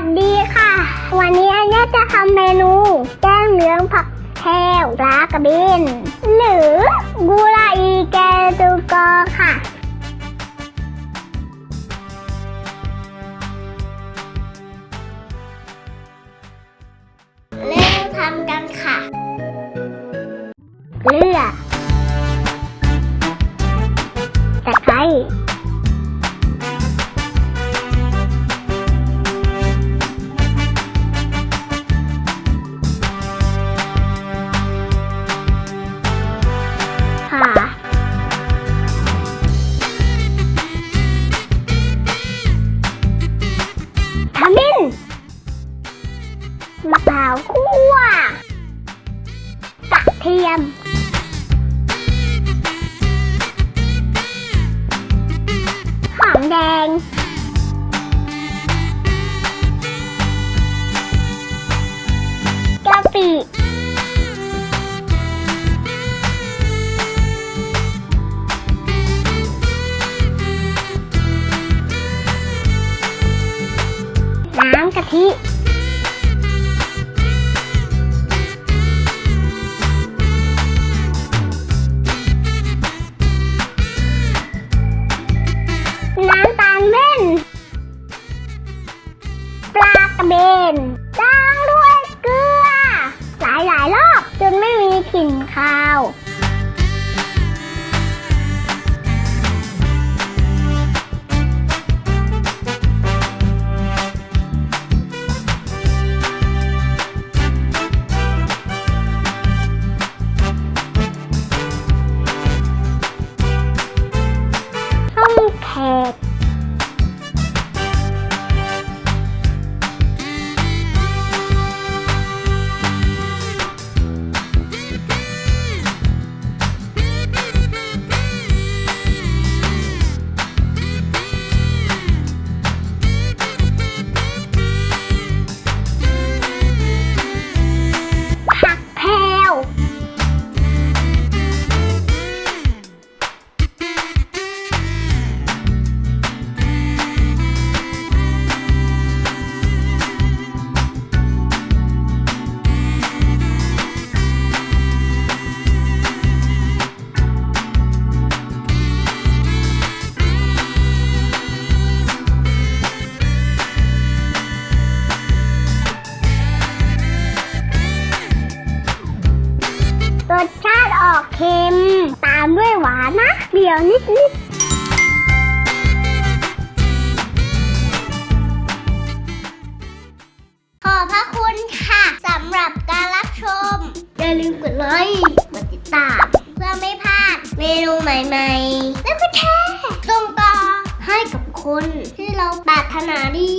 สดีค่ะ วันนี้อันเนี้จะทำเมนู แกงเหลืองผักแพรวปลากระเบนหรือกุลาอีแกตูกอค่ะ เริ่มทำกันค่ะ เกลือตะไคร้ มิ้นมะพร้าวคั่วกระเทียมหอมแดงกะปิ น้ำกะทิน้ำตาลเม่นปลากระเบนล้างด้วยเกลือ หลายหลายๆรอบจนไม่มีกลิ่นคาว สชาติออกเค็ม ตามด้วยหวานนะเดี๋ยวนิดนิดขอบพระคุณค่ะสำหรับการรับชม อย่าลืมกดไลค์กดติดตาม เพื่อไม่พลาดเมนูใหม่ๆ แล้วก็แชร์ส่งต่อให้กับคนที่เราปรารถนาดี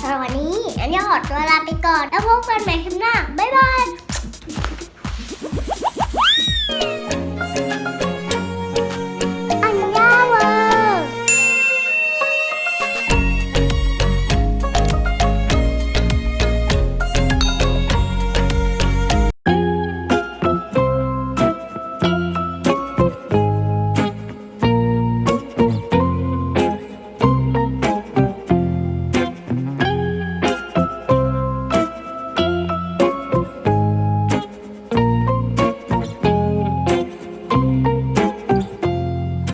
สำหรับวันนี้อันนี้ขอตัวลาไปก่อน แล้วพบกันใหม่คลิปหน้า บ๊ายบาย